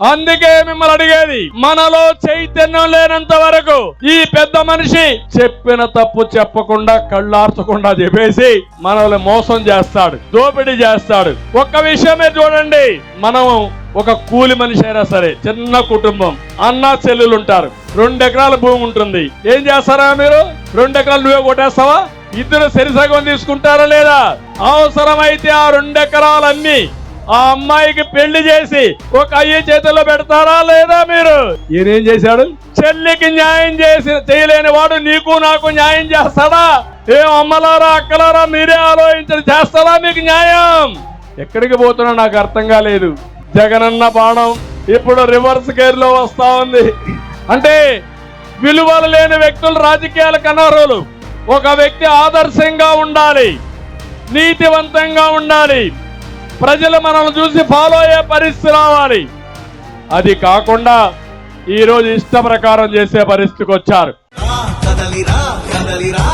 అందుకే మిమ్మల్ని అడిగేది మనలో చైతన్యం లేనంత వరకు ఈ పెద్ద మనిషి చెప్పిన తప్పు చెప్పకుండా కళ్ళార్చకుండా చెప్పేసి మనల్ని మోసం చేస్తాడు దోపిడీ చేస్తాడు. ఒక్క విషయమే చూడండి మనం ఒక కూలి మనిషి అయినా సరే చిన్న కుటుంబం అన్న చెల్లెలు ఉంటారు రెండు ఎకరాల భూమి ఉంటుంది. ఏం చేస్తారా మీరు? రెండు ఎకరాలు నువ్వే కొట్టేస్తావా? ఇద్దరు సరిసగం తీసుకుంటారా లేదా? అవసరమైతే ఆ రెండు ఎకరాలన్నీ ఆ అమ్మాయికి పెళ్ళి చేసి ఒక అయ్య చేతిలో పెడతారా లేదా మీరు? ఈయనేం చేశాడు? చెల్లికి న్యాయం చేసి చేయలేని వాడు నీకు నాకు న్యాయం చేస్తాడా? ఏం అమ్మలారా అక్కలారా మీరే ఆలోచించండి చేస్తారా మీకు న్యాయం? ఎక్కడికి పోతున్నా నాకు అర్థం కాలేదు. జగనన్న బాణం ఇప్పుడు రివర్స్ గేర్లో వస్తా ఉంది. అంటే విలువలు లేని వ్యక్తులు రాజకీయాలకు అనర్హులు ఒక వ్యక్తి ఆదర్శంగా ఉండాలి. నీతివంతంగా ఉండాలి. ప్రజలు మనల్ని చూసి ఫాలో అయ్యే పరిస్థితి రావాలి. అది కాకుండా ఈ రోజు ఇష్ట ప్రకారం చేసే పరిస్థితికి వచ్చారు. రా కదలిరా కదలిరా